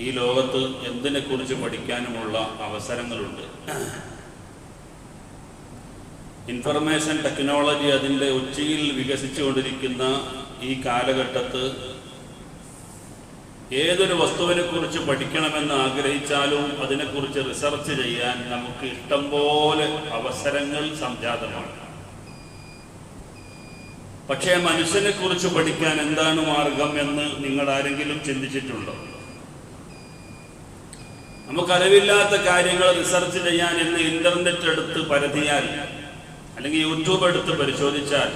ഈ ലോകത്ത് എന്തിനെക്കുറിച്ച് പഠിക്കാനുമുള്ള അവസരങ്ങളുണ്ട്? ഇൻഫർമേഷൻ ടെക്നോളജി അതിന്റെ ഉച്ചയിൽ വികസിച്ചുകൊണ്ടിരിക്കുന്ന ഈ കാലഘട്ടത്ത് ഏതൊരു വസ്തുവിനെക്കുറിച്ച് പഠിക്കണമെന്ന് ആഗ്രഹിച്ചാലും അതിനെക്കുറിച്ച് റിസർച്ച് ചെയ്യാൻ നമുക്ക് ഇഷ്ടംപോലെ അവസരങ്ങൾ സംജാതമാണ്. പക്ഷേ മനുഷ്യനെക്കുറിച്ച് പഠിക്കാൻ എന്താണ് മാർഗം എന്ന് നിങ്ങൾ ആരെങ്കിലും ചിന്തിച്ചിട്ടുണ്ടോ? നമുക്കറിവില്ലാത്ത കാര്യങ്ങൾ റിസർച്ച് ചെയ്യാൻ ഇന്ന് ഇന്റർനെറ്റ് എടുത്ത് പരതിയാൽ അല്ലെങ്കിൽ യൂട്യൂബ് എടുത്ത് പരിശോധിച്ചാൽ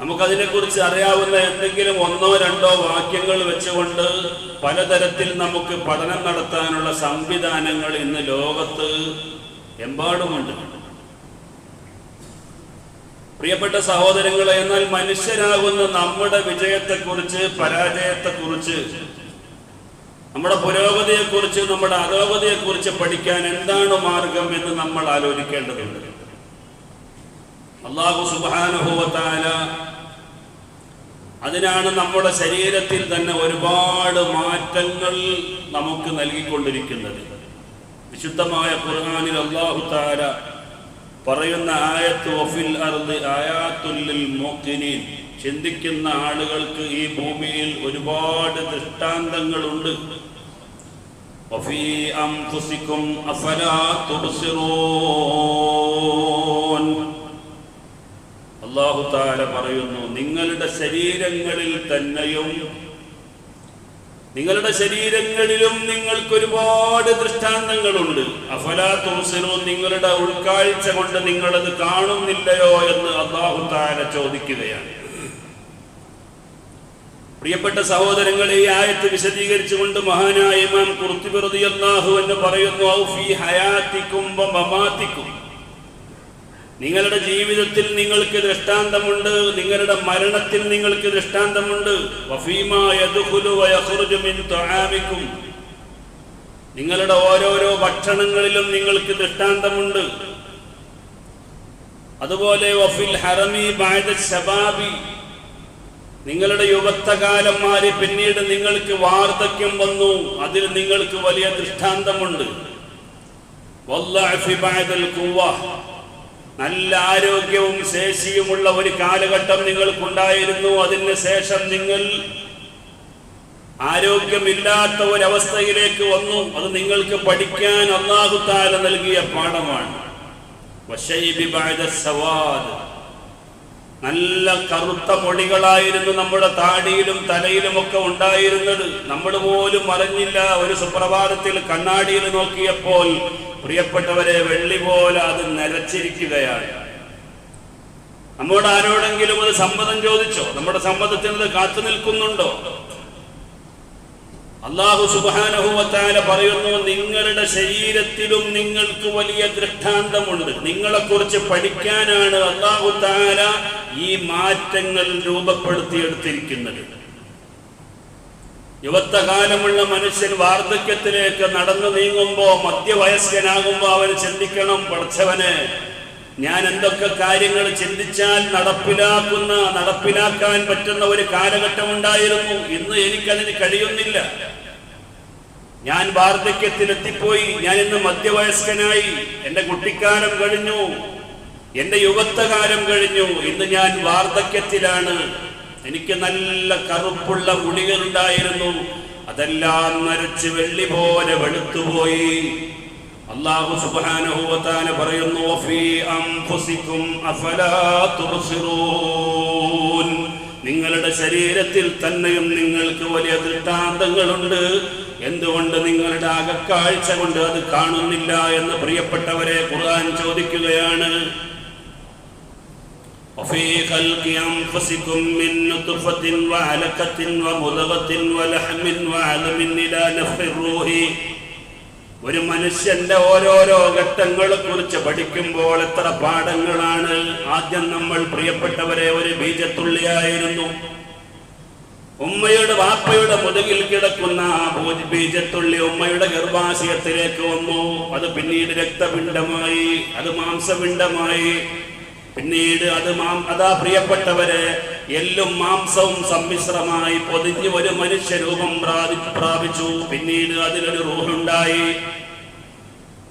നമുക്കതിനെക്കുറിച്ച് അറിയാവുന്ന എന്തെങ്കിലും ഒന്നോ രണ്ടോ വാക്യങ്ങൾ വെച്ചുകൊണ്ട് പലതരത്തിൽ നമുക്ക് പഠനം നടത്താനുള്ള സംവിധാനങ്ങൾ ഇന്ന് ലോകത്ത് എമ്പാടുമുണ്ട്. പ്രിയപ്പെട്ട സഹോദരങ്ങളെ എന്നാൽ മനുഷ്യരാകുന്ന നമ്മുടെ വിജയത്തെക്കുറിച്ച് പരാജയത്തെക്കുറിച്ച് നമ്മുടെ പുരോഗതിയെക്കുറിച്ച് നമ്മുടെ അധോഗതിയെക്കുറിച്ച് പഠിക്കാൻ എന്താണ് മാർഗം എന്ന് നമ്മൾ ആലോചിക്കേണ്ടതുണ്ട്. അള്ളാഹു സുബാനുഭവത്താല അതിനാണ് നമ്മുടെ ശരീരത്തിൽ തന്നെ ഒരുപാട് മാറ്റങ്ങൾ നമുക്ക് നൽകിക്കൊണ്ടിരിക്കുന്നത്. വിശുദ്ധമായ ഖുർആനിൽ അള്ളാഹു താര പറയുന്ന ആയത്ത് ഒഫിൽ അർദ് ആയാത്തുല്ലിൽ മോക്കിനീൻ ചിന്തിക്കുന്ന ആളുകൾക്ക് ഈ ഭൂമിയിൽ ഒരുപാട് ദൃഷ്ടാന്തങ്ങളുണ്ട്. വഫീ أنفسكم അഫലാ تبصرون. അള്ളാഹു താല പറയുന്നു നിങ്ങളുടെ ശരീരങ്ങളിൽ തന്നെയും നിങ്ങളുടെ ശരീരങ്ങളിലും നിങ്ങൾക്ക് ഒരുപാട് ദൃഷ്ടാന്തങ്ങളുണ്ട്. അഫലാ തുറസിനോ നിങ്ങളുടെ ഉൾക്കാഴ്ച കൊണ്ട് നിങ്ങളത് കാണുന്നില്ലയോ എന്ന് അള്ളാഹു താല ചോദിക്കുകയാണ്. പ്രിയപ്പെട്ട സഹോദരങ്ങളെ ഈ ആയത്ത് വിശദീകരിച്ചുകൊണ്ട് മഹാനായ ഇമാം കുർത്തിപ്രതി അള്ളാഹു എന്ന് പറയുന്നു ഹയാത്തിക്കും നിങ്ങളുടെ ജീവിതത്തിൽ നിങ്ങൾക്ക് ദൃഷ്ടാന്തമുണ്ട് നിങ്ങളുടെ മരണത്തിൽ നിങ്ങൾക്ക് ദൃഷ്ടാന്തമുണ്ട്. നിങ്ങളുടെ ഓരോരോ ഭക്ഷണങ്ങളിലും നിങ്ങൾക്ക് ദൃഷ്ടാന്തമുണ്ട്. അതുപോലെ വഫിൽ ഹറമി ബായ ശബാബി. നിങ്ങളുടെ യുവത്വകാലം മാറി പിന്നീട് നിങ്ങൾക്ക് വാർദ്ധക്യം വന്നു. അതിൽ നിങ്ങൾക്ക് വലിയ ദൃഷ്ടാന്തമുണ്ട്. നല്ല ആരോഗ്യവും ശേഷിയുമുള്ള ഒരു കാലഘട്ടം നിങ്ങൾക്കുണ്ടായിരുന്നു. അതിന് ശേഷം നിങ്ങൾ ആരോഗ്യമില്ലാത്ത ഒരവസ്ഥയിലേക്ക് വന്നു. അത് നിങ്ങൾക്ക് പഠിക്കാൻ അള്ളാഹുത്താല നൽകിയ പാഠമാണ്. വശൈബി സവാദ്. നല്ല കറുത്ത പൊടികളായിരുന്നു നമ്മുടെ താടിയിലും തലയിലും ഒക്കെ ഉണ്ടായിരുന്നത്. നമ്മൾ പോലും അറിഞ്ഞില്ല. ഒരു സുപ്രഭാതത്തിൽ കണ്ണാടിയിൽ നോക്കിയപ്പോൾ പ്രിയപ്പെട്ടവരെ വെള്ളി പോലെ അത് നരച്ചിരിക്കുകയാണ് നമ്മോട് ആരോടെങ്കിലും അത് സമ്മതം ചോദിച്ചോ? നമ്മുടെ സമ്മതത്തിനത് കാത്തു നിൽക്കുന്നുണ്ടോ? അള്ളാഹു സുബാനഹുവത്താല പറയുന്നു നിങ്ങളുടെ ശരീരത്തിലും നിങ്ങൾക്ക് വലിയ ദൃഷ്ടാന്തമുണ്ട്. നിങ്ങളെക്കുറിച്ച് പഠിക്കാനാണ് അള്ളാഹു താല ഈ മാറ്റങ്ങൾ രൂപപ്പെടുത്തിയെടുത്തിരിക്കുന്നത്. യുവത്വകാലമുള്ള മനുഷ്യൻ വാർദ്ധക്യത്തിലേക്ക് നടന്നു നീങ്ങുമ്പോ മധ്യവയസ്കനാകുമ്പോ അവൻ ചിന്തിക്കണം പഠിച്ചവന് ഞാൻ എന്തൊക്കെ കാര്യങ്ങൾ ചിന്തിച്ചാൽ നടപ്പിലാക്കുന്ന നടപ്പിലാക്കാൻ പറ്റുന്ന ഒരു കാലഘട്ടം ഉണ്ടായിരുന്നു ഇന്ന് എനിക്കതിന് കഴിയുന്നില്ല. ഞാൻ വാർദ്ധക്യത്തിൽ എത്തിപ്പോയി ഞാൻ ഇന്ന് മധ്യവയസ്കനായി. എന്റെ കുട്ടിക്കാലം കഴിഞ്ഞു. എന്റെ യുവത്വകാലം കഴിഞ്ഞു. ഇന്ന് ഞാൻ വാർദ്ധക്യത്തിലാണ്. എനിക്ക് നല്ല കറുപ്പുള്ള മുടികൾ ഉണ്ടായിരുന്നു അതെല്ലാം നരച്ച് വെള്ളി പോലെ വെളുത്തുപോയി. അള്ളാഹു സുബ്ഹാനഹു വ തആല പറയുന്നു ഫീ അൻഫുസിക്കും അഫലാ തുബ്സിറൂൻ നിങ്ങളുടെ ശരീരത്തിൽ തന്നെയും നിങ്ങൾക്ക് വലിയ ദൃഷ്ടാന്തങ്ങളുണ്ട് എന്തുകൊണ്ട് നിങ്ങളുടെ അകക്കാഴ്ച കൊണ്ട് അത് കാണുന്നില്ല എന്ന് പ്രിയപ്പെട്ടവരെ ഖുർആൻ ചോദിക്കുകയാണ് وفي خلق أنفسكم من نطفة وعلقة ومضغة ولحم وعلم إلى نفخ الروح ഒരു മനുഷ്യന്റെ ഓരോരോ ഘട്ടങ്ങളെ കുറിച്ച് പഠിക്കുമ്പോൾ എത്ര പാഠങ്ങളാണ് ആദ്യം നമ്മൾ പ്രിയപ്പെട്ടവരെ ഒരു ബീജത്തുള്ളിയായിരുന്നു. ഉമ്മയുടെ വാപ്പയുടെ മുതുകിൽ കിടക്കുന്ന ബീജത്തുള്ളി ഉമ്മയുടെ ഗർഭാശയത്തിലേക്ക് വന്നു. അത് പിന്നീട് രക്തപിണ്ഡമായി അത് മാംസപിണ്ഡമായി. പിന്നീട് അത് മാം അതാ പ്രിയപ്പെട്ടവരെ എല്ലും മാംസവും സമ്മിശ്രമായി പൊതിഞ്ഞ് ഒരു മനുഷ്യരൂപം പ്രാപി- പ്രാപിച്ചു. പിന്നീട് അതിലൊരു റൂഹുണ്ടായി.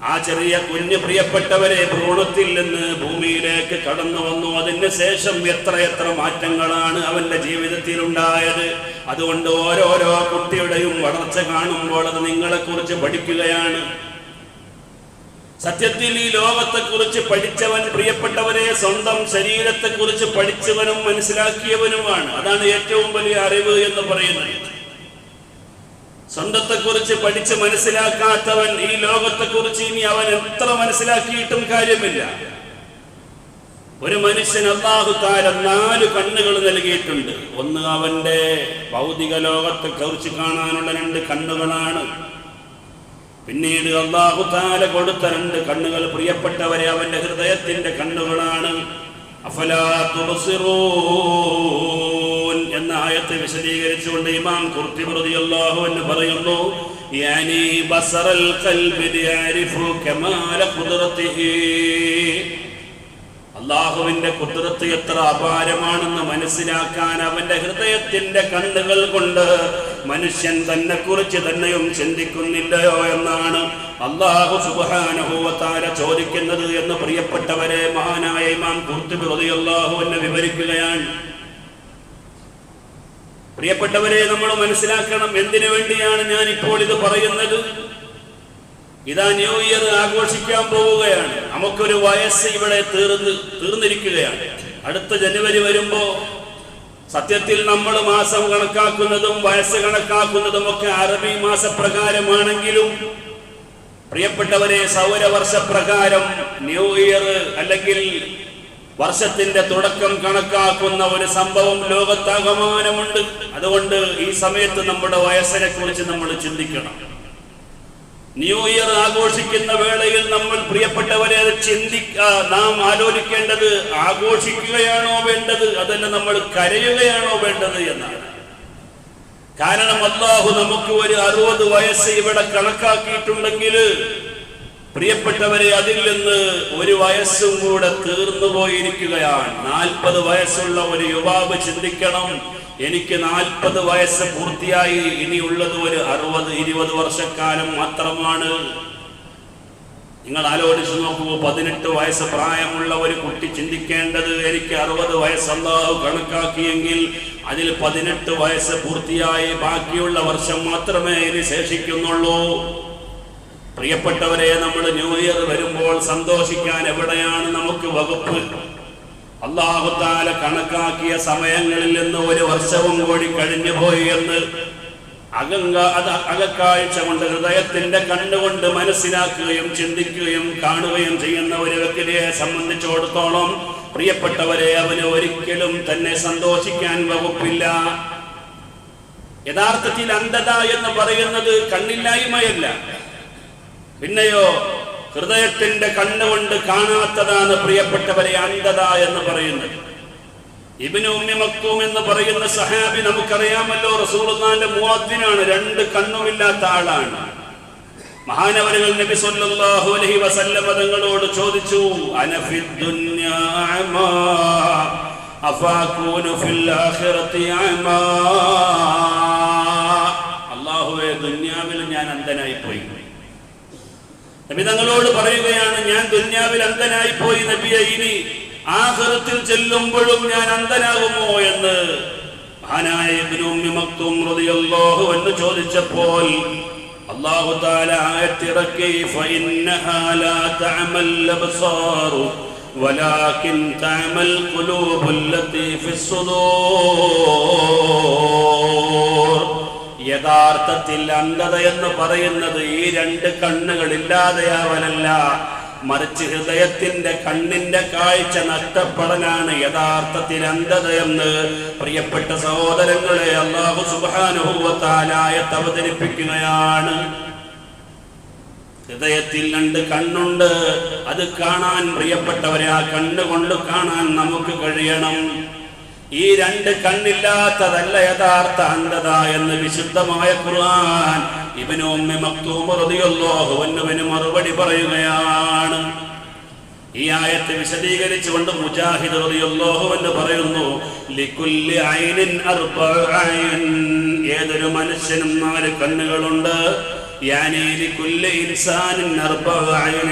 ആ ചെറിയ കുഞ്ഞ് പ്രിയപ്പെട്ടവരെ ഭ്രൂണത്തിൽ നിന്ന് ഭൂമിയിലേക്ക് കടന്നു വന്നു. അതിന് ശേഷം എത്ര എത്ര മാറ്റങ്ങളാണ് അവന്റെ ജീവിതത്തിൽ ഉണ്ടായത് അതുകൊണ്ട് ഓരോരോ കുട്ടിയുടെയും വളർച്ച കാണുമ്പോൾ അത് നിങ്ങളെക്കുറിച്ച് പഠിക്കുകയാണ്. സത്യത്തിൽ ഈ ലോകത്തെക്കുറിച്ച് പഠിച്ചവൻ പ്രിയപ്പെട്ടവരെ സ്വന്തം ശരീരത്തെക്കുറിച്ച് പഠിച്ചവനും മനസ്സിലാക്കിയവനുമാണ്. അതാണ് ഏറ്റവും വലിയ അറിവ് എന്ന് പറയുന്നത്. സ്വന്തത്തെക്കുറിച്ച് പഠിച്ച് മനസ്സിലാക്കാത്തവൻ ഈ ലോകത്തെക്കുറിച്ച് ഇനി അവൻ എത്ര മനസ്സിലാക്കിയിട്ടും കാര്യമില്ല. ഒരു മനുഷ്യൻ അള്ളാഹു താര നാല് കണ്ണുകൾ നൽകിയിട്ടുണ്ട്. ഒന്ന് അവന്റെ ഭൗതിക ലോകത്തെ കുറിച്ച് കാണാനുള്ള രണ്ട് കണ്ണുകളാണ്. പിന്നീട് അള്ളാഹു താര കൊടുത്ത രണ്ട് കണ്ണുകൾ പ്രിയപ്പെട്ടവരെ അവന്റെ ഹൃദയത്തിന്റെ കണ്ണുകളാണ്. അഫലാ തുബ്സിറൂൻ. എന്ന ആയത്തെ വിശദീകരിച്ചുകൊണ്ട് ഇമാം കുർത്തി റളിയല്ലാഹു എന്ന് പറയുന്നു അള്ളാഹുവിന്റെ കുതിരത്ത് എത്ര അപാരമാണെന്ന് മനസ്സിലാക്കാൻ അവന്റെ ഹൃദയത്തിന്റെ കണ്ണുകൾ കൊണ്ട് മനുഷ്യൻ തന്നെ കുറിച്ച് തന്നെയും ചിന്തിക്കുന്നില്ലയോ എന്നാണ് അള്ളാഹു സുബാനുഭവത്താര ചോദിക്കുന്നത് എന്ന് പ്രിയപ്പെട്ടവരെ മഹാനായ ഇമാം കുർത്തുബി അള്ളാഹു എന്നെ വിവരിക്കുകയാണ്. പ്രിയപ്പെട്ടവരെ നമ്മൾ മനസ്സിലാക്കണം എന്തിനു വേണ്ടിയാണ് ഞാൻ ഇപ്പോൾ ഇത് പറയുന്നത്. ഇതാ ന്യൂ ഇയർ ആഘോഷിക്കാൻ പോവുകയാണ്. നമുക്കൊരു വയസ്സ് ഇവിടെ തീർന്ന് തീർന്നിരിക്കുകയാണ്. അടുത്ത ജനുവരി വരുമ്പോ സത്യത്തിൽ നമ്മൾ മാസം കണക്കാക്കുന്നതും വയസ്സ് കണക്കാക്കുന്നതും ഒക്കെ അറബി മാസപ്രകാരമാണെങ്കിലും പ്രിയപ്പെട്ടവരെ സൗരവർഷ പ്രകാരം ന്യൂ ഇയർ അല്ലെങ്കിൽ വർഷത്തിന്റെ തുടക്കം കണക്കാക്കുന്ന ഒരു സംഭവം ലോകത്താകമാനമുണ്ട്. അതുകൊണ്ട് ഈ സമയത്ത് നമ്മുടെ വയസ്സിനെ കുറിച്ച് നമ്മൾ ചിന്തിക്കണം. ന്യൂ ഇയർ ആഘോഷിക്കുന്ന വേളയിൽ നമ്മൾ പ്രിയപ്പെട്ടവരെ ചിന്തിക്ക നാം ആലോചിക്കേണ്ടത് ആഘോഷിക്കുകയാണോ വേണ്ടത്? അതല്ല നമ്മൾ കരയുകയാണോ വേണ്ടത് എന്നാണ്. കാരണം അള്ളാഹു നമുക്ക് ഒരു അറുപത് വയസ്സ് ഇവിടെ കണക്കാക്കിയിട്ടുണ്ടെങ്കിൽ പ്രിയപ്പെട്ടവരെ അതിൽ നിന്ന് ഒരു വയസ്സും കൂടെ തീർന്നു പോയിരിക്കുകയാണ്. നാൽപ്പത് വയസ്സുള്ള ഒരു യുവാവ് ചിന്തിക്കണം. എനിക്ക് നാൽപ്പത് വയസ്സ് പൂർത്തിയായി. ഇനി ഇനിയുള്ളത് ഒരു അറുപത് ഇരുപത് വർഷക്കാലം മാത്രമാണ്. നിങ്ങൾ ആലോചിച്ച് നോക്കൂ പതിനെട്ട് വയസ്സ് പ്രായമുള്ള ഒരു കുട്ടി ചിന്തിക്കേണ്ടത് എനിക്ക് അറുപത് വയസ്സ് അള്ളാഹു കണക്കാക്കിയെങ്കിൽ അതിൽ പതിനെട്ട് വയസ്സ് പൂർത്തിയായി. ബാക്കിയുള്ള വർഷം മാത്രമേ ഇനി ശേഷിക്കുന്നുള്ളൂ. പ്രിയപ്പെട്ടവരെ നമ്മൾ ന്യൂ ഇയർ വരുമ്പോൾ സന്തോഷിക്കാൻ എവിടെയാണ് നമുക്ക് വകുപ്പ്? അള്ളാഹുത്താല കണക്കാക്കിയ സമയങ്ങളിൽ നിന്ന് ഒരു വർഷവും കൂടി കഴിഞ്ഞു പോയി എന്ന് അകങ്ക അത് അകക്കാഴ്ച കൊണ്ട് ഹൃദയത്തിന്റെ കണ്ണുകൊണ്ട് മനസ്സിലാക്കുകയും ചിന്തിക്കുകയും കാണുകയും ചെയ്യുന്ന ഒരു വ്യക്തിയെ സംബന്ധിച്ചിടത്തോളം പ്രിയപ്പെട്ടവരെ അവന് ഒരിക്കലും തന്നെ സന്തോഷിക്കാൻ വകുപ്പില്ല. യഥാർത്ഥത്തിൽ അന്ധത എന്ന് പറയുന്നത് കണ്ണില്ലായ്മയല്ല. പിന്നെയോ ഹൃദയത്തിന്റെ കണ്ണുകൊണ്ട് കാണാത്തതാണ് പ്രിയപ്പെട്ടവരെ അന്ധത എന്ന് പറയുന്നത്. ഇബിന് ഉമ്മി മക്തൂം എന്ന് പറയുന്ന സഹാബി നമുക്കറിയാമല്ലോ റസൂലുള്ളാന്റെ മുവാദിനാണ് രണ്ട് കണ്ണുമില്ലാത്ത ആളാണ്. മഹാനവരുകൾ നബി സല്ലല്ലാഹു അലൈഹി വസല്ലമ തങ്ങളോട് ചോദിച്ചു അനഫി ദുനിയാ അഫാകൂനു ഫിൽ ആഖിറതി അമാ? അല്ലാഹുവേ ദുനിയാവിൽ ഞാൻ അന്ധനായി പോയി നബി തങ്ങളോട് പറയുകയാണ് ഞാൻ ദുന്യാവിൽ അന്ധനായി പോയി നബിയെ ഇനി ആഹൃത്തിൽ ചെല്ലുമ്പോഴും ഞാൻ അന്ധനാകുമോ എന്ന് മഹാനായ ഇബ്നു ഉമ്മി മക്തും റളിയല്ലാഹു എന്ന് ചോദിച്ചപ്പോൾ അല്ലാഹു തആല ആയത്തിറക്കി ഫഇന്നഹാ ലാ തഅമൽ അബ്സാർ ولكن تعمل قلوب التي في الصدور യഥാർത്ഥത്തിൽ അന്ധത എന്ന് പറയുന്നത് ഈ രണ്ട് കണ്ണുകളില്ലാതെയാവനല്ല മറിച്ച് ഹൃദയത്തിന്റെ കണ്ണിന്റെ കാഴ്ച നഷ്ടപ്പെടലാണ് യഥാർത്ഥത്തിൽ അന്ധത എന്ന്. പ്രിയപ്പെട്ട സഹോദരങ്ങളെ അള്ളാഹു സുബാനുഭവത്താലായ അവതരിപ്പിക്കുകയാണ്. ഹൃദയത്തിൽ രണ്ട് കണ്ണുണ്ട്. അത് കാണാൻ പ്രിയപ്പെട്ടവരെ ആ കണ്ണുകൊണ്ട് കാണാൻ നമുക്ക് കഴിയണം. ഈ രണ്ട് കണ്ണില്ലാത്തതല്ല യഥാർത്ഥ അന്ധത എന്ന് വിശുദ്ധമായ ഖുർആൻ ഇവന് ഉമ്മി മക്തൂം റളിയല്ലാഹു അൻഹുവിന് മറുപടി പറയുകയാണ്. ഈ ആയത്ത് വിശദീകരിച്ചുകൊണ്ട് മുജാഹിദ് റളിയല്ലാഹു എന്ന് പറയുന്നു ലികുല്ലി ഐനിൻ ഏതൊരു മനുഷ്യനും നാല് കണ്ണുകളുണ്ട്. യാനി لكل إنسان അർബഉ عين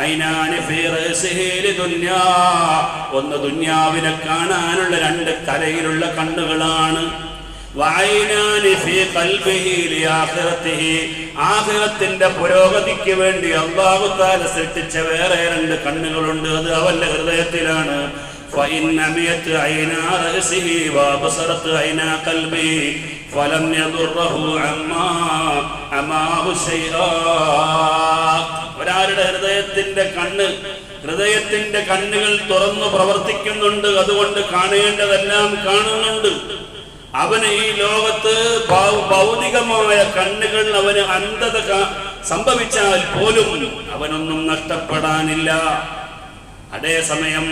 عينان ഫീ റഅസിഹി لدنيا ഒന്ന് ദുന്യാവിനെ കാണാനുള്ള രണ്ട് തലയിലുള്ള കണ്ണുകളാണ്. ആഖിറത്തിന്റെ പുരോഗതിക്ക് വേണ്ടി അല്ലാഹു തആല സൃഷ്ടിച്ച വേറെ രണ്ട് കണ്ണുകളുണ്ട്. അത് അവന്റെ ഹൃദയത്തിലാണ്. فإن عميت عينا رأسه وبصرت عينا قلبه فلم يضره عما أماه شيئا ഒരാളുടെ ഹൃദയത്തിന്റെ കണ്ണ് ഹൃദയത്തിന്റെ കണ്ണുകൾ തുറന്നു പ്രവർത്തിക്കുന്നുണ്ട് അതുകൊണ്ട് കാണേണ്ടതെല്ലാം കാണുന്നുണ്ട് അവന് ഈ ലോകത്ത് ഭൗ- ഭൗതികമായ കണ്ണുകൾ അവന് അന്ധത ക- സംഭവിച്ചാൽ പോലും അവനൊന്നും നഷ്ടപ്പെടാനില്ല അതേസമയം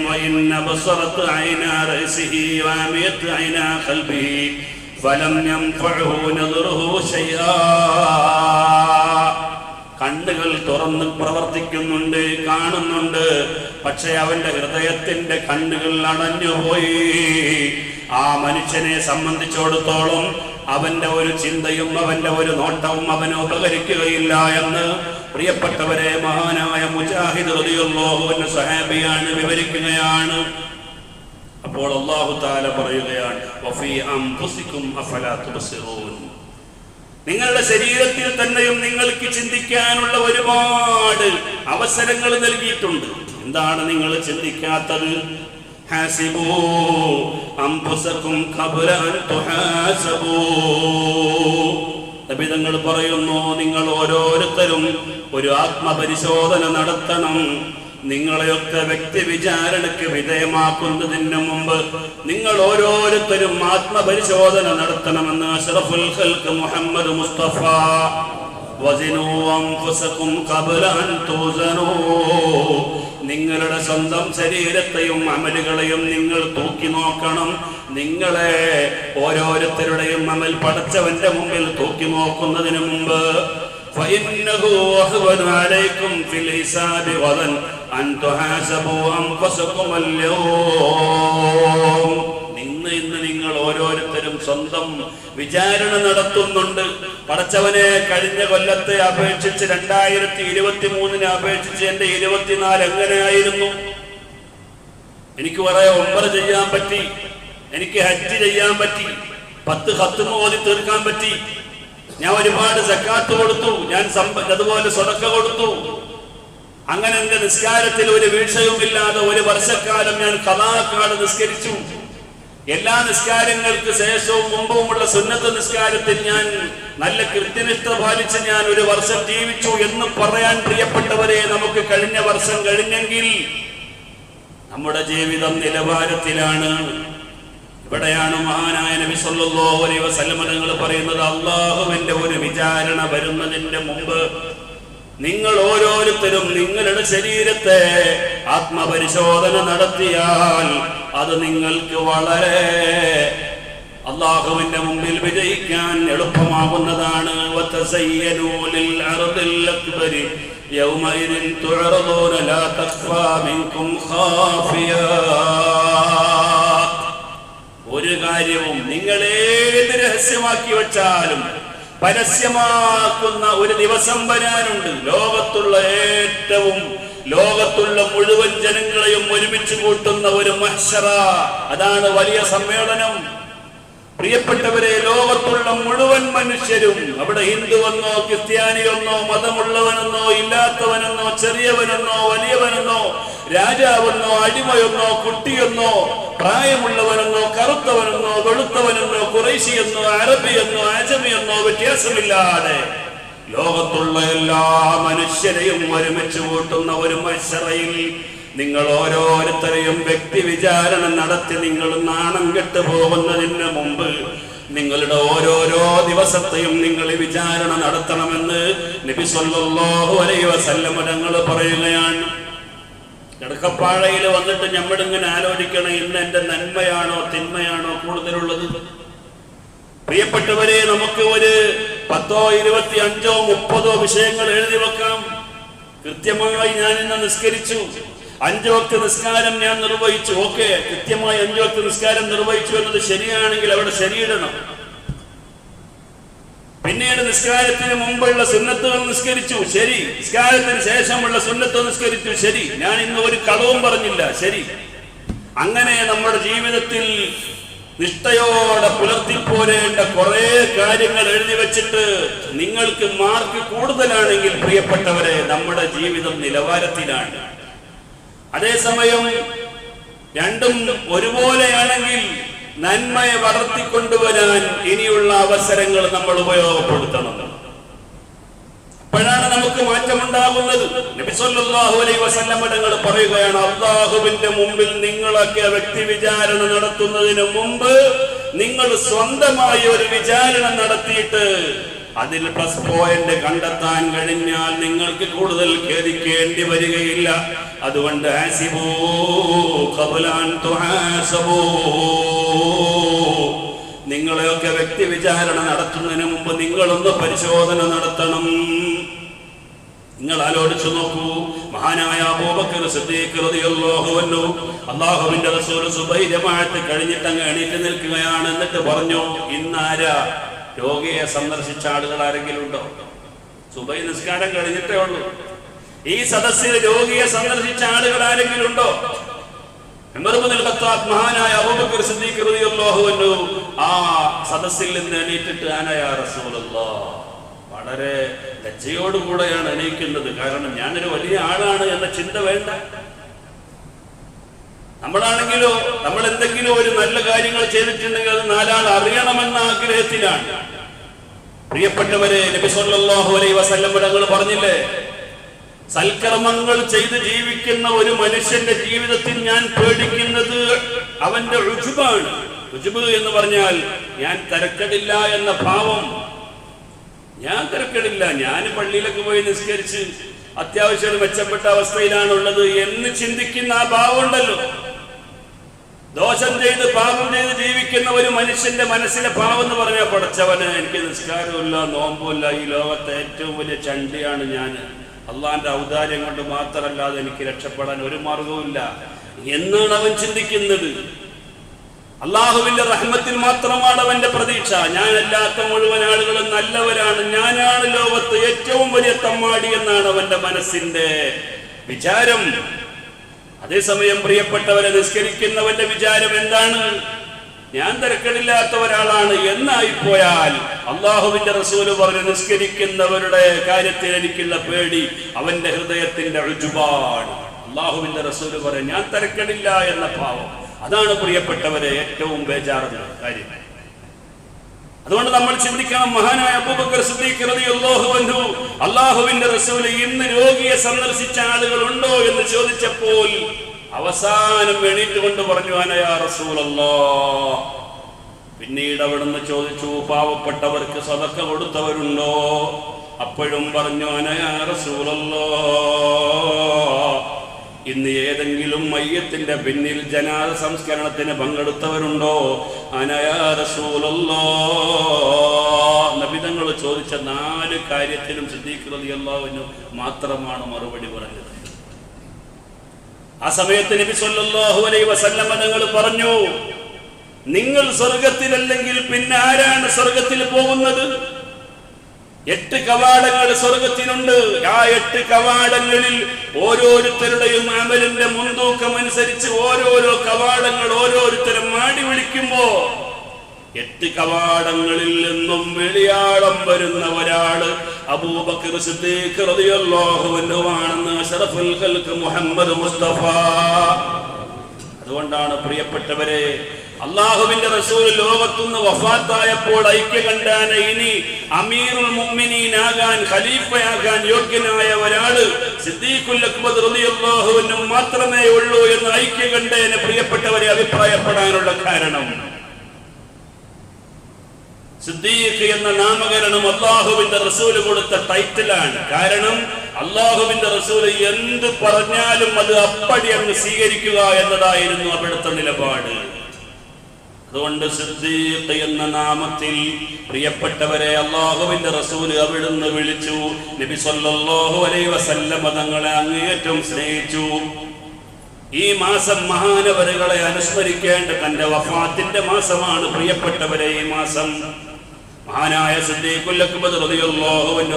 കണ്ണുകൾ തുറന്ന് പ്രവർത്തിക്കുന്നുണ്ട് കാണുന്നുണ്ട് പക്ഷെ അവന്റെ ഹൃദയത്തിന്റെ കണ്ണുകൾ അടഞ്ഞുപോയി ആ മനുഷ്യനെ സംബന്ധിച്ചിടത്തോളം അവന്റെ ഒരു ചിന്തയും അവന്റെ ഒരു നോട്ടവും അവന് ഉപകരിക്കുകയില്ല എന്ന് പ്രിയപ്പെട്ടവരെ മഹാനായ മുജാഹിദ് റതിയുള്ളോഹുവിന്റെ സഹാബിയാണ് വിവരിക്കുകയാണ്. അപ്പോൾ അള്ളാഹു താല പറയുകയാണ് നിങ്ങളുടെ ശരീരത്തിൽ തന്നെയും നിങ്ങൾക്ക് ചിന്തിക്കാനുള്ള ഒരുപാട് അവസരങ്ങൾ നൽകിയിട്ടുണ്ട്. എന്താണ് നിങ്ങൾ ചിന്തിക്കാത്തത്? ഹാസിബൂ അംഫുസകും ഖബ്ല അൻ തുഹാസബൂ നബി തങ്ങൾ പറയുന്നു നിങ്ങൾ ഓരോരുത്തരും ഒരു ആത്മപരിശോധന നടത്തണം. നിങ്ങളെയൊക്കെ വ്യക്തി വിചാരണയ്ക്ക് വിധേയമാക്കുന്നതിന് മുമ്പ് നിങ്ങൾ ഓരോരുത്തരും ആത്മപരിശോധന നടത്തണമെന്ന് അഷറഫുൽ ഖൽക്ക് മുഹമ്മദ് മുസ്തഫ. വസിനൂ അൻഫുസകും ഖബ്ല തൂസനൂ. നിങ്ങളുടെ സ്വന്തം ശരീരത്തെയും അമലുകളെയും നിങ്ങൾ തൂക്കി നോക്കണം. നിങ്ങളെ ഓരോരുത്തരുടെയും അമൽ പടച്ചവന്റെ മുമ്പിൽ തൂക്കി നോക്കുന്നതിന് മുമ്പ് നിങ്ങൾ ഓരോരുത്തരും സ്വന്തം വിചാരണ നടത്തുന്നുണ്ട്. പടച്ചവനെ കഴിഞ്ഞ കൊല്ലത്തെ അപേക്ഷിച്ച് രണ്ടായിരത്തി ഇരുപത്തി മൂന്നിനെ അപേക്ഷിച്ച് എന്റെ ഇരുപത്തിനാല് എങ്ങനെയായിരുന്നു? എനിക്ക് കുറെ ഒമ്പത് ചെയ്യാൻ പറ്റി. എനിക്ക് ഹജ്ജ് ചെയ്യാൻ പറ്റി. പത്ത് ഹത്ത് മോദി തീർക്കാൻ പറ്റി. ഞാൻ ഒരുപാട് സക്കാത്ത് കൊടുത്തു. ഞാൻ അതുപോലെ സ്വതക്ക കൊടുത്തു. അങ്ങനെ എന്റെ നിസ്കാരത്തിൽ ഒരു വീഴ്ചയുമില്ലാതെ ഒരു വർഷക്കാലം ഞാൻ കഥാക്കാട് നിസ്കരിച്ചു. എല്ലാ നിസ്കാരങ്ങൾക്ക് ശേഷവും മുമ്പുമുള്ള സുന്നത്ത് നിസ്കാരത്തിൽ ഞാൻ നല്ല കൃത്യനിഷ്ഠ പാലിച്ച് ഞാൻ ഒരു വർഷം ജീവിച്ചു എന്ന് പറയാൻ പ്രിയപ്പെട്ടവരെ നമുക്ക് കഴിഞ്ഞ വർഷം കഴിഞ്ഞെങ്കിൽ നമ്മുടെ ജീവിതം നിലവാരത്തിലാണ്. ഇവിടെയാണ് മഹാനായ നബി സല്ലല്ലാഹു അലൈഹി വസല്ലം തങ്ങൾ പറയുന്നത് അള്ളാഹുവിന്റെ ഒരു വിചാരണ വരുന്നതിന്റെ മുമ്പ് നിങ്ങൾ ഓരോരുത്തരും നിങ്ങളുടെ ശരീരത്തെ ആത്മപരിശോധന നടത്തിയാൽ അത് നിങ്ങൾക്ക് വളരെ അള്ളാഹുവിന്റെ മുമ്പിൽ വിജയിക്കാൻ എളുപ്പമാകുന്നതാണ്. ഒരു കാര്യവും നിങ്ങളേത് രഹസ്യമാക്കി വെച്ചാലും പരസ്യമാക്കുന്ന ഒരു ദിവസം വരാനുണ്ട്. ലോകത്തുള്ള ഏറ്റവും ലോകത്തുള്ള മുഴുവൻ ജനങ്ങളെയും ഒരുമിച്ച് കൂട്ടുന്ന ഒരു മഹ്ഷറ. അതാണ് വലിയ സമ്മേളനം. പ്രിയപ്പെട്ടവരെ ലോകത്തുള്ള മുഴുവൻ മനുഷ്യരും അവിടെ ഹിന്ദുവെന്നോ ക്രിസ്ത്യാനിയെന്നോ മതമുള്ളവനെന്നോ ഇല്ലാത്തവനെന്നോ ചെറിയവനെന്നോ വലിയവനെന്നോ രാജാവെന്നോ അടിമയെന്നോ കുട്ടിയെന്നോ പ്രായമുള്ളവനെന്നോ കറുത്തവനെന്നോ വെളുത്തവനെന്നോ കുറേശിയെന്നോ അറബിയെന്നോ അജമിയെന്നോ വ്യത്യാസമില്ലാതെ ലോകത്തുള്ള എല്ലാ മനുഷ്യരെയും ഒരുമിച്ച് കൂട്ടുന്ന ഒരു മത്സരയിൽ നിങ്ങൾ ഓരോരുത്തരെയും വ്യക്തി വിചാരണ നടത്തി നിങ്ങൾ നാണം കെട്ടു പോകുന്നതിന് മുമ്പ് നിങ്ങളുടെ ഓരോരോ ദിവസത്തെയും നിങ്ങൾ വിചാരണ നടത്തണമെന്ന് നബി സല്ലല്ലാഹു അലൈഹി വസല്ലം തങ്ങൾ പറയുകയാണ്. കിടക്കപ്പാഴയിൽ വന്നിട്ട് നമ്മളിങ്ങനെ ആലോചിക്കണം ഇന്ന് എന്റെ നന്മയാണോ തിന്മയാണോ കൂടുതലുള്ളത്? പ്രിയപ്പെട്ടവരെ നമുക്ക് ഒരു പത്തോ ഇരുപത്തി അഞ്ചോ മുപ്പതോ വിഷയങ്ങൾ എഴുതി വെക്കാം. കൃത്യമായി ഞാൻ ഇന്ന് നിസ്കരിച്ചു. അഞ്ചു വക്ത നിസ്കാരം ഞാൻ നിർവഹിച്ചു. ഓക്കെ കൃത്യമായി അഞ്ചു വക്ത നിസ്കാരം നിർവഹിച്ചു എന്നത് ശരിയാണെങ്കിൽ അവിടെ ശരിയിടണം. പിന്നീട് നിസ്കാരത്തിന് മുമ്പുള്ള സുന്നത്തുകൾ നിസ്കരിച്ചു ശരി. നിസ്കാരത്തിന് ശേഷമുള്ള സുന്നത്ത് നിസ്കരിച്ചു ശരി. ഞാൻ ഇന്ന് ഒരു കളവും പറഞ്ഞില്ല ശരി. അങ്ങനെ നമ്മുടെ ജീവിതത്തിൽ നിഷ്ഠയോടെ പുലർത്തി പോരേണ്ട കുറെ കാര്യങ്ങൾ എഴുതി വെച്ചിട്ട് നിങ്ങൾക്ക് മാർക്ക് കൂടുതലാണെങ്കിൽ പ്രിയപ്പെട്ടവരെ നമ്മുടെ ജീവിതം നിലവാരത്തിലാണ്. അതേസമയം രണ്ടും ഒരുപോലെയാണെങ്കിൽ നന്മയെ വളർത്തിക്കൊണ്ടുവരാൻ ഇനിയുള്ള അവസരങ്ങൾ നമ്മൾ ഉപയോഗപ്പെടുത്തണം. അപ്പോഴാണ് നമുക്ക് മാറ്റമുണ്ടാകുന്നത്. പറയുകയാണ് അള്ളാഹുവിന്റെ മുമ്പിൽ നിങ്ങളൊക്കെ വ്യക്തി വിചാരണ നടത്തുന്നതിന് മുമ്പ് നിങ്ങൾ സ്വന്തമായി ഒരു വിചാരണ നടത്തിയിട്ട് അതിൽ പ്ലസ് പോയിന്റ് കണ്ടെത്താൻ കഴിഞ്ഞാൽ നിങ്ങൾക്ക് കൂടുതൽ ഖേദിക്കേണ്ടി വരികയില്ല. അതുകൊണ്ട് നിങ്ങളെയൊക്കെ വ്യക്തി വിചാരണ നടത്തുന്നതിന് മുമ്പ് നിങ്ങളൊന്ന് പരിശോധന നടത്തണം. നിങ്ങൾ ആലോചിച്ചു നോക്കൂ. മഹാനായ അബൂബക്കർ സിദ്ദീഖ് റളിയല്ലാഹു അൻഹു അല്ലാഹുവിന്റെ റസൂൽ ജമാഅത്ത് കഴിഞ്ഞിട്ട് അങ്ങ് എണീറ്റ് നിൽക്കുകയാണ്. എന്നിട്ട് പറഞ്ഞു ഇന്നാരാ? രോഗിയെ സന്ദർശിച്ച ആളുകൾ ആരെങ്കിലും ഉണ്ടോ? സുബൈ നിസ്കാരം കഴിഞ്ഞിട്ടേ ഉള്ളൂ. ഈ സദസ്സിൽ രോഗിയെ സന്ദർശിച്ച ആളുകൾ ആരെങ്കിലും ഉണ്ടോ? മഹാനായ ആ സദസ്സിൽ നിന്ന് എണീറ്റിട്ട് ആന യാ റസൂലല്ലാഹ് വളരെ ലജ്ജയോടുകൂടെയാണ് എണീക്കുന്നത്. കാരണം ഞാനൊരു വലിയ ആളാണ് എന്ന ചിന്ത വേണ്ട. നമ്മളാണെങ്കിലോ നമ്മൾ എന്തെങ്കിലും ഒരു നല്ല കാര്യങ്ങൾ ചെയ്തിട്ടുണ്ടെങ്കിൽ അത് നാലാൾ അറിയണമെന്ന ആഗ്രഹത്തിലാണ്. പ്രിയപ്പെട്ടവരെ നബി സല്ലല്ലാഹു അലൈഹി വസല്ലം തങ്ങൾ പറഞ്ഞില്ലേ സൽക്കർമ്മങ്ങൾ ചെയ്ത് ജീവിക്കുന്ന ഒരു മനുഷ്യന്റെ ജീവിതത്തിൽ ഞാൻ പേടിക്കുന്നത് അവന്റെ രുചുബാണ് രുചുബ് എന്ന് പറഞ്ഞാൽ ഞാൻ തിരക്കടില്ല എന്ന ഭാവം. ഞാൻ തിരക്കടില്ല. ഞാൻ പള്ളിയിലൊക്കെ പോയി നിസ്കരിച്ച് അത്യാവശ്യം മെച്ചപ്പെട്ട അവസ്ഥയിലാണുള്ളത് എന്ന് ചിന്തിക്കുന്ന ആ ഭാവം ഉണ്ടല്ലോ. ദോഷം ചെയ്ത് പാപം ചെയ്ത് ജീവിക്കുന്ന ഒരു മനുഷ്യന്റെ മനസ്സിലെ പാവം എന്ന് പറഞ്ഞാൽ പടച്ചവന് എനിക്ക് നിസ്കാരമില്ല നോമ്പുമില്ല. ഈ ലോകത്തെ ഏറ്റവും വലിയ ചണ്ടിയാണ് ഞാൻ അള്ളാന്റെ ഔദാര്യം കൊണ്ട് മാത്രമല്ലാതെ എനിക്ക് രക്ഷപ്പെടാൻ ഒരു മാർഗവുമില്ല. എന്നാണ് അവൻ ചിന്തിക്കുന്നത്? അള്ളാഹുവിന്റെ റഹ്മത്തിൽ മാത്രമാണ് അവന്റെ പ്രതീക്ഷ. ഞാൻ ഞാനല്ലാത്ത മുഴുവൻ ആളുകളും നല്ലവരാണ്. ഞാനാണ് ലോകത്ത് ഏറ്റവും വലിയ തമ്മാടി എന്നാണ് അവന്റെ മനസ്സിന്റെ വിചാരം. അതേസമയം പ്രിയപ്പെട്ടവരെ നിസ്കരിക്കുന്നവന്റെ വിചാരം എന്താണ്? ഞാൻ തിരക്കടില്ലാത്ത ഒരാളാണ്. എന്നായിപ്പോയാൽ അള്ളാഹുവിന്റെ റസൂൽ പറഞ്ഞു നിസ്കരിക്കുന്നവരുടെ കാര്യത്തിൽ എനിക്കുള്ള പേടി അവന്റെ ഹൃദയത്തിന്റെ അഴുചുപാട് അള്ളാഹുവിന്റെ റസൂൽ പറയും ഞാൻ തിരക്കടില്ല എന്ന ഭാവം. അതാണ് പ്രിയപ്പെട്ടവരെ ഏറ്റവും ബേജാറുള്ള കാര്യം. അതുകൊണ്ട് നമ്മൾ ചിന്തിക്കണം മഹാനായ അബൂബക്കർ സിദ്ദീഖ് റളിയല്ലാഹു അൻഹു ഇന്ന് രോഗിയെ സന്ദർശിച്ച ആളുകൾ ഉണ്ടോ എന്ന് ചോദിച്ചപ്പോൾ അവസാനം എണീറ്റ് കൊണ്ട് പറഞ്ഞു അനയാ റസൂലല്ലാ പിന്നീട് അവിടുന്ന് ചോദിച്ചു പാവപ്പെട്ടവർക്ക് സദക്ക കൊടുത്തവരുണ്ടോ? അപ്പോഴും പറഞ്ഞു അനയാ റസൂലല്ലാ ഇന്ന് ഏതെങ്കിലും മയ്യത്തിന്റെ പിന്നിൽ ജനാദ സംസ്കരണത്തിന് പങ്കെടുത്തവരുണ്ടോ? നബിതങ്ങൾ ചോദിച്ച നാല് കാര്യത്തിലും എല്ലാവരും മാത്രമാണ് മറുപടി പറഞ്ഞത്. ആ സമയത്ത് നബി സല്ലല്ലാഹു അലൈഹി തങ്ങൾ പറഞ്ഞു നിങ്ങൾ സ്വർഗത്തിലല്ലെങ്കിൽ പിന്നെ ആരാണ് സ്വർഗത്തിൽ പോകുന്നത്? എട്ട് കവാടങ്ങൾ സ്വർഗത്തിനുണ്ട് ആ എട്ട് കവാടങ്ങളിൽ ഓരോരുത്തരുടെയും അമലിന്റെ മുൻതൂക്കം അനുസരിച്ച് ഓരോരോ കവാടങ്ങൾ ഓരോരുത്തരും മാടി വിളിക്കുമ്പോ എട്ട് കവാടങ്ങളിൽ നിന്നും വെളിയാളം വരുന്ന ഒരാൾ അബൂബക്കർ സിദ്ദീഖ് മുഹമ്മദ് മുസ്തഫ. അതുകൊണ്ടാണ് പ്രിയപ്പെട്ടവരെ അള്ളാഹുവിന്റെ റസൂൽ ലോകത്തുനിന്ന് വഫാത്തായപ്പോൾ ഐക്യ കണ്ടാന ഇനി അമീറുൽ മുഅ്മിനീനാകാൻ ഖലീഫയാകാൻ യോഗ്യനായ ഒരാൾ സിദ്ദീഖുൽ അക്ബർ റളിയല്ലാഹു അൻഹു മാത്രമേ ഉള്ളൂ എന്ന് ഐക്യ കണ്ടേന് പ്രിയപ്പെട്ടവരെ അഭിപ്രായപ്പെടാനുള്ള കാരണം. സിദ്ദീഖ് എന്ന നാമകരണം അള്ളാഹുവിന്റെ റസൂൽ കൊടുത്ത ടൈറ്റിലാണ്. കാരണം അള്ളാഹുവിന്റെ റസൂൽ എന്ത് പറഞ്ഞാലും അത് അപ്പടി അങ്ങ് സ്വീകരിക്കുക എന്നതായിരുന്നു അവിടുത്തെ നിലപാട്. അതുകൊണ്ട് സിദ്ദീഖ് എന്ന നാമത്തിൽ പ്രിയപ്പെട്ടവരെ അള്ളാഹുവിന്റെ റസൂൽ അവിടുന്ന് വിളിച്ചു. നബി സല്ലല്ലാഹു അലൈഹി വസല്ലമ തങ്ങളെ അങ്ങേയറ്റം സ്നേഹിച്ചു. ഈ മാസം മഹാനവരുകളെ അനുസ്മരിക്കേണ്ട തന്റെ വഫാത്തിന്റെ മാസമാണ് പ്രിയപ്പെട്ടവരെ ഈ മാസം. മഹാനായ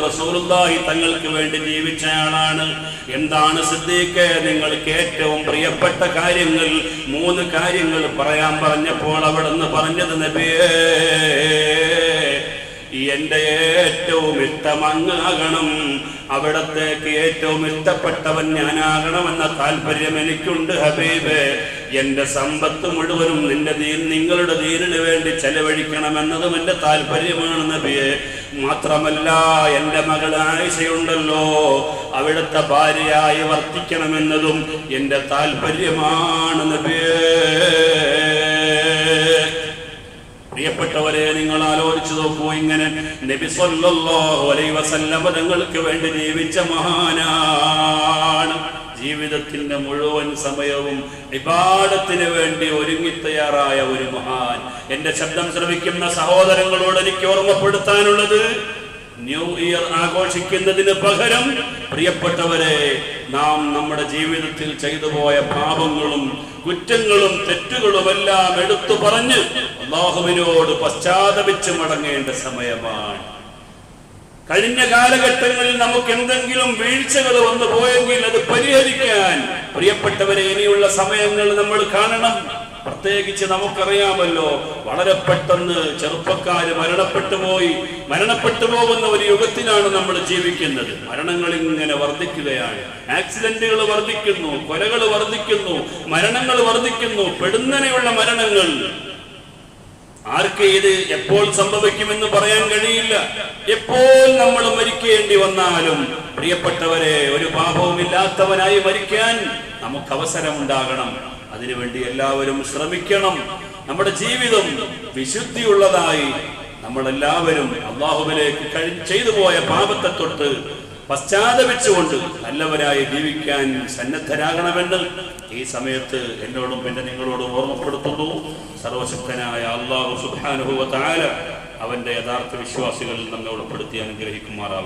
റസൂലുള്ളാഹി തങ്ങൾക്ക് വേണ്ടി ജീവിച്ചയാളാണ് എന്താണ് സിദ്ദീഖ്? നിങ്ങൾക്ക് ഏറ്റവും പ്രിയപ്പെട്ട കാര്യങ്ങൾ മൂന്ന് കാര്യങ്ങൾ പറയാൻ പറഞ്ഞപ്പോൾ അവിടുന്ന് പറഞ്ഞത് നബിയേ എന്റെ ഏറ്റവും ഇഷ്ടമങ്ങാകണം അവിടത്തേക്ക് ഏറ്റവും ഇഷ്ടപ്പെട്ടവൻ ഞാനാകണമെന്ന താല്പര്യം എനിക്കുണ്ട് ഹബീബ്. എന്റെ സമ്പത്ത് മുഴുവനും നിന്റെ ദീൻ നിങ്ങളുടെ ദീനിന് വേണ്ടി ചെലവഴിക്കണമെന്നതും എന്റെ താല്പര്യമാണ് നബിയെ. മാത്രമല്ല എന്റെ മകൾ ആയിഷയുണ്ടല്ലോ. അവിടുത്തെ ഭാര്യയായി വർത്തിക്കണമെന്നതും എന്റെ താല്പര്യമാണ് നബിയേ. പ്രിയപ്പെട്ടവരെ നിങ്ങൾ ആലോചിച്ചു നോക്കൂ ഇങ്ങനെ നബി സല്ലല്ലാഹു അലൈഹി വസല്ലമ തങ്ങൾക്ക് വേണ്ടി ജീവിച്ച മഹാനാണ്. ജീവിതത്തിന്റെ മുഴുവൻ സമയവും ഇബാദത്തിന് വേണ്ടി ഒരുങ്ങി തയ്യാറായ ഒരു മഹാൻ. എന്റെ ശബ്ദം ശ്രവിക്കുന്ന സഹോദരങ്ങളോട് എനിക്ക് ഓർമ്മപ്പെടുത്താനുള്ളത് ന്യൂ ഇയർ ആഘോഷിക്കുന്നതിന് പകരം പ്രിയപ്പെട്ടവരെ നാം നമ്മുടെ ജീവിതത്തിൽ ചെയ്തു പോയ പാപങ്ങളും കുറ്റങ്ങളും തെറ്റുകളുമെല്ലാം എടുത്തു പറഞ്ഞ് അള്ളാഹുവിനോട് പശ്ചാത്തപിച്ച് മടങ്ങേണ്ട സമയമാണ്. കഴിഞ്ഞ കാലഘട്ടങ്ങളിൽ നമുക്ക് എന്തെങ്കിലും വീഴ്ചകൾ വന്നു പോയെങ്കിൽ അത് പരിഹരിക്കാൻ പ്രിയപ്പെട്ടവരെ ഇനിയുള്ള സമയങ്ങൾ നമ്മൾ കാണണം. പ്രത്യേകിച്ച് നമുക്കറിയാമല്ലോ വളരെ പെട്ടെന്ന് ചെറുപ്പക്കാര് മരണപ്പെട്ടു പോയി. മരണപ്പെട്ടു പോകുന്ന ഒരു യുഗത്തിലാണ് നമ്മൾ ജീവിക്കുന്നത്. മരണങ്ങൾ ഇങ്ങനെ വർദ്ധിക്കുകയാണ്. ആക്സിഡന്റുകൾ വർദ്ധിക്കുന്നു കൊലകൾ വർദ്ധിക്കുന്നു മരണങ്ങൾ വർദ്ധിക്കുന്നു. പെടുന്നനെയുള്ള മരണങ്ങൾ. ആർക്ക് ഇത് എപ്പോൾ സംഭവിക്കുമെന്ന് പറയാൻ കഴിയില്ല. എപ്പോൾ നമ്മൾ മരിക്കേണ്ടി വന്നാലും പ്രിയപ്പെട്ടവരെ ഒരു പാപവും ഇല്ലാത്തവനായി മരിക്കാൻ നമുക്ക് അവസരമുണ്ടാകണം. അതിനുവേണ്ടി എല്ലാവരും ശ്രമിക്കണം. നമ്മുടെ ജീവിതം വിശുദ്ധിയുള്ളതായി നമ്മളെല്ലാവരും അള്ളാഹുവിലേക്ക് ചെയ്തു പോയ പാപത്തെ തൊട്ട് പശ്ചാത്തപിച്ചുകൊണ്ട് നല്ലവരായി ജീവിക്കാൻ സന്നദ്ധരാകണമെന്ന് ഈ സമയത്ത് എന്നോടും പിന്നെ നിങ്ങളോടും ഓർമ്മപ്പെടുത്തുന്നു. സർവശക്തനായ അള്ളാഹു സുഖാനുഭവ താര അവന്റെ യഥാർത്ഥ വിശ്വാസികളിൽ നമ്മെ ഉൾപ്പെടുത്തി അനുഗ്രഹിക്കുമാറാവട്ടെ.